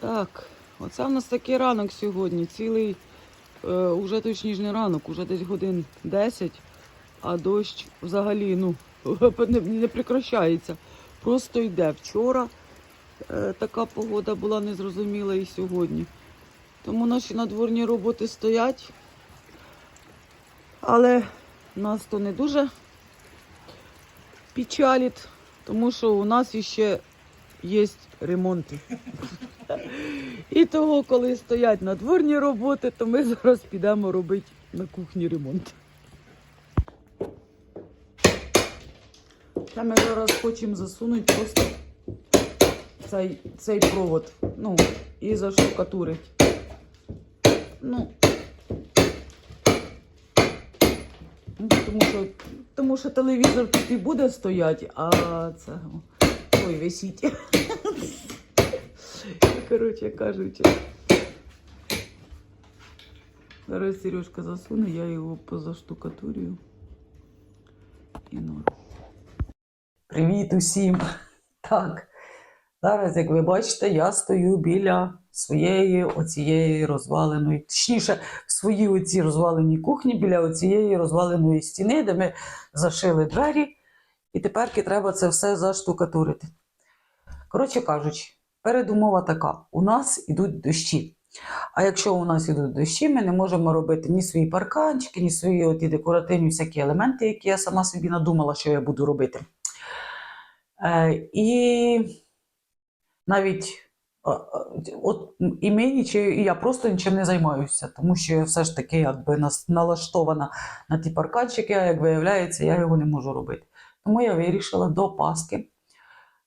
Так, оце в нас такий ранок сьогодні. Цілий, е, уже точніше не ранок, уже десь годин 10, а дощ взагалі ну, не, не прекращається. Просто йде. Вчора е, така погода була незрозуміла і сьогодні. Тому наші надворні роботи стоять. Але нас то не дуже печалить, тому що у нас іще є ремонти. І того, коли стоять надворні роботи, то ми зараз підемо робити на кухні ремонт. Та ми зараз хочемо засунути просто цей, цей провод. Ну, і заштукатурити. Ну, ну, тому що, тому що телевізор тут і буде стояти, а це о, ой, висіть. Коротше кажучи. Зараз Сережка засуне, я його позаштукатурюю. І норм. Привіт усім! Так, зараз, як ви бачите, я стою біля своєї оцієї розваленої, точніше, в своїй оцій розваленій кухні, біля оцієї розваленої стіни, де ми зашили двері, і тепер треба це все заштукатурити. Коротше кажучи, передумова така: у нас ідуть дощі. А якщо у нас ідуть дощі, ми не можемо робити ні свої парканчики, ні свої оті декоративні всякі елементи, які я сама собі надумала, що я буду робити. Е, і навіть от і ми нічого, і я просто нічим не займаюся, тому що я все ж таки якби налаштована на ті парканчики, а як виявляється, я його не можу робити. Тому я вирішила до Паски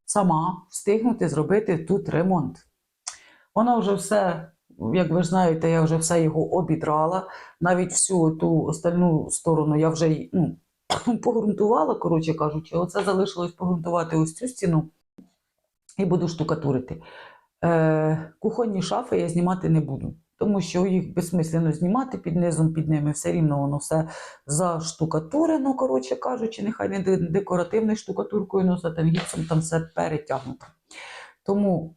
сама встигнути зробити тут ремонт. Воно вже все, як ви знаєте, я вже все його обідрала. Навіть всю ту остальну сторону я вже ну, погрунтувала, коротше кажучи, оце залишилось погрунтувати ось цю стіну і буду штукатурити. Е, кухонні шафи я знімати не буду, тому що їх безсмислено знімати під низом, під ними все рівно воно все заштукатурено, коротше кажучи, нехай не декоративною штукатуркою, але за тим гіпсом там все перетягнуто. Тому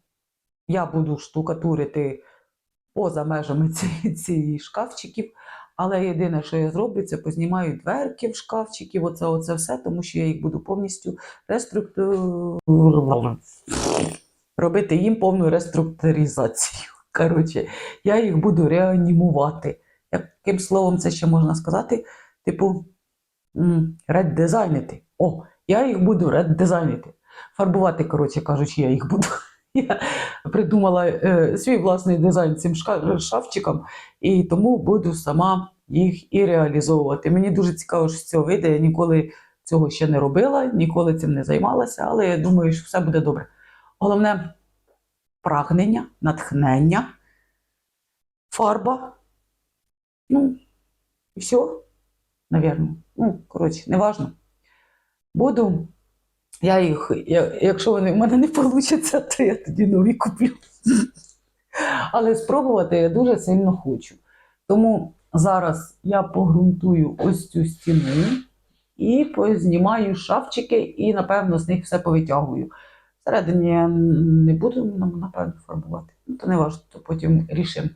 я буду штукатурити поза межами ці- цієї шкафчиків. Але єдине, що я зроблю, це познімаю дверки в шкафчиків, оце, оце все, тому що я їх буду повністю реструктурувати. Робити їм повну реструктуризацію. Коротше, я їх буду реанімувати. Яким словом це ще можна сказати? Типу, реддизайнити. О, я їх буду реддизайнити. Фарбувати, коротше кажучи, я їх буду. Я придумала е, свій власний дизайн цим шафчикам, і тому буду сама їх і реалізовувати. Мені дуже цікаво, що з цього вийде. Я ніколи цього ще не робила, ніколи цим не займалася, але я думаю, що все буде добре. Головне прагнення, натхнення, фарба. Ну, і все, навірно. Ну, коротше, неважно. Буду. Я їх, я, якщо вони в мене не вийде, то я тоді нові куплю. Але спробувати я дуже сильно хочу. Тому зараз я погрунтую ось цю стіну і познімаю шафчики, і, напевно, з них все повитягую. Всередині не буду, напевно, фарбувати. Ну, то не важливо, то потім рішимо.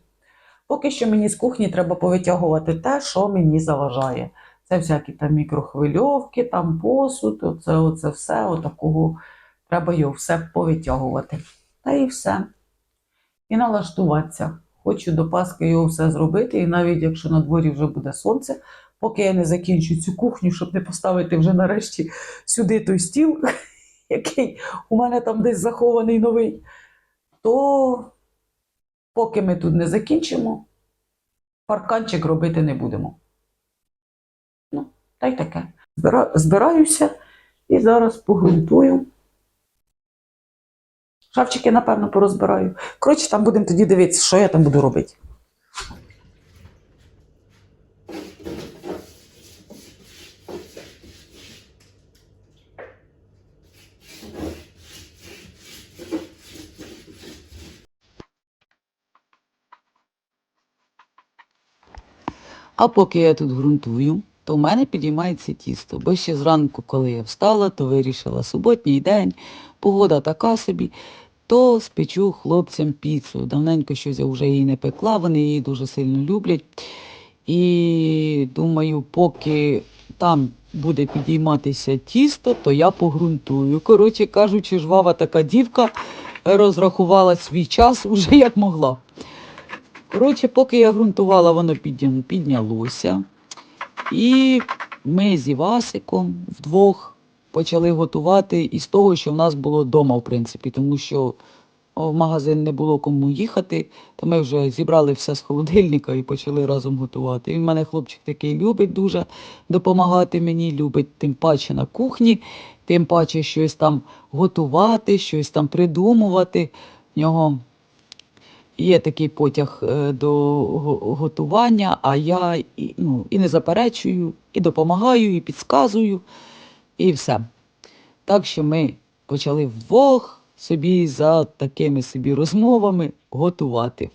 Поки що мені з кухні треба повитягувати те, що мені заважає. Це всякі там мікрохвильовки, там посуд, оце, оце все, отакого. Треба його все повитягувати. Та і все. І налаштуватися. Хочу до Паски його все зробити, і навіть якщо на дворі вже буде сонце, поки я не закінчу цю кухню, щоб не поставити вже нарешті сюди той стіл, який у мене там десь захований новий, то поки ми тут не закінчимо, парканчик робити не будемо. Ну, та й таке. Збираюся і зараз погрунтую. Шавчики, напевно, порозбираю. Коротше, там будемо тоді дивитися, що я там буду робити. А поки я тут ґрунтую, то в мене підіймається тісто. Бо ще зранку, коли я встала, то вирішила суботній день, погода така собі. то спечу хлопцям піцу. Давненько щось я вже її не пекла, вони її дуже сильно люблять. І думаю, поки там буде підійматися тісто, то я погрунтую. Коротше кажучи, жвава така дівка розрахувала свій час уже як могла. Коротше, поки я ґрунтувала, воно піднялося. І ми з Івасиком вдвох почали готувати із того, що в нас було вдома, в принципі, тому що в магазин не було кому їхати, то ми вже зібрали все з холодильника і почали разом готувати. І в мене хлопчик такий любить дуже допомагати мені, любить тим паче на кухні, тим паче щось там готувати, щось там придумувати. В нього є такий потяг е, до готування, а я і, ну, і не заперечую, і допомагаю, і підказую, і все. Так що ми почали вдвох собі за такими собі розмовами готувати.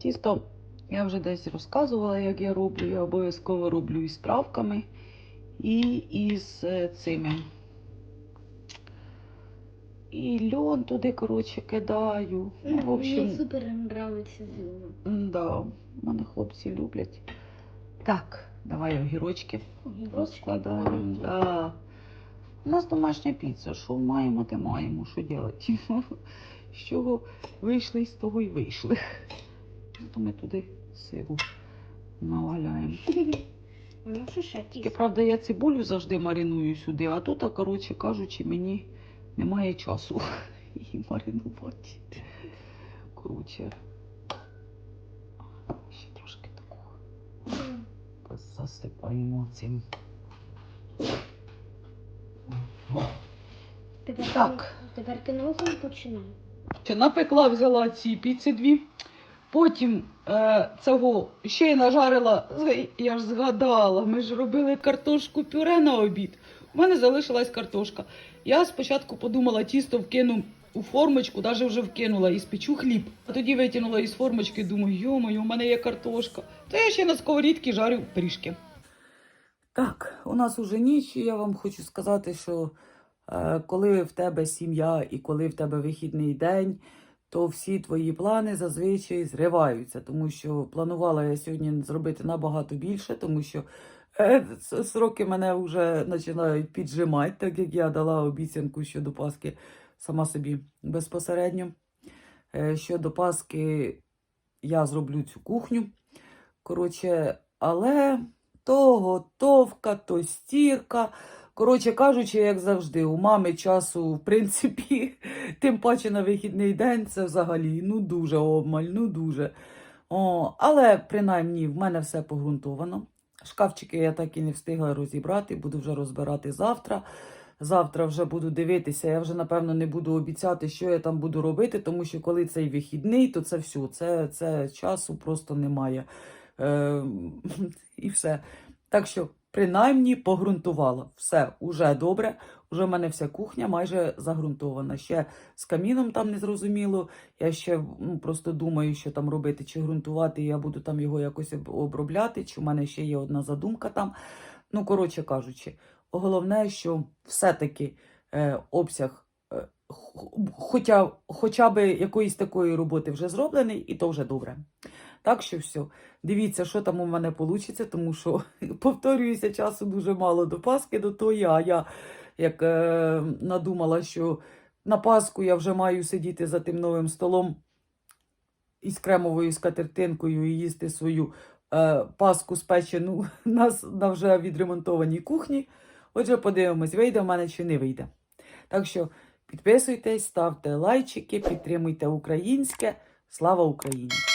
Тісто я вже десь розказувала, як я роблю. Я обов'язково роблю із травками і із е, цими. І льон туди, коротше, кидаю. Ну, в общем, Мне супер нравится. да, мене хлопці люблять. Так, давай огірочки розкладаємо. Да. У нас домашня піца. Що маємо, те маємо. Що робити? З чого вийшли, з того й вийшли. То ми туди сиру наваляємо. Ну Тільки, правда, я цибулю завжди мариную сюди, а тут, коротше кажучи, мені немає часу її маринувати. Коротше. Ще трошки такого засипаємо цим. Тепер Так. Тепер ти нову починай. Чи напекла, взяла ці піци дві. Потім е, цього ще й нажарила, я ж згадала, ми ж робили картошку пюре на обід. У мене залишилась картошка. Я спочатку подумала, тісто вкину у формочку, навіть вже вкинула і спечу хліб. А тоді витягнула із формочки, думаю, йо-моє, у мене є картошка. То я ще на сковорідці жарю пиріжки. Так, у нас уже ніч, і я вам хочу сказати, що е, коли в тебе сім'я і коли в тебе вихідний день, то всі твої плани зазвичай зриваються, тому що планувала я сьогодні зробити набагато більше, тому що е, сроки мене вже починають піджимати, так як я дала обіцянку щодо Пасхи сама собі безпосередньо. Е, щодо Пасхи я зроблю цю кухню. Коротше, але то готовка, то стірка. Коротше кажучи, як завжди, у мами часу, в принципі, тим паче на вихідний день, це взагалі ну дуже обмаль, ну дуже. О, але принаймні в мене все погрунтовано. Шкафчики я так і не встигла розібрати, буду вже розбирати завтра. Завтра вже буду дивитися. Я вже напевно не буду обіцяти, що я там буду робити, тому що коли цей вихідний, то це все. Це, це часу просто немає. Е, і все. Так що, принаймні, погрунтувала. Все, уже добре. Уже в мене вся кухня майже загрунтована. Ще з каміном там не зрозуміло. Я ще ну, просто думаю, що там робити, чи ґрунтувати, я буду там його якось обробляти, чи в мене ще є одна задумка там. Ну, коротше кажучи, головне, що все-таки е, обсяг. е, Хоча, хоча б якоїсь такої роботи вже зроблений, і то вже добре. Так що все, дивіться, що там у мене вийде, тому що, повторююся, часу дуже мало до Пасхи, до тої, а я як е, надумала, що на Пасху я вже маю сидіти за тим новим столом із кремовою скатертинкою і їсти свою е, паску спечену на, на вже відремонтованій кухні. Отже, подивимось, вийде в мене чи не вийде. Так що підписуйтесь, ставте лайчики, підтримуйте українське. Слава Україні!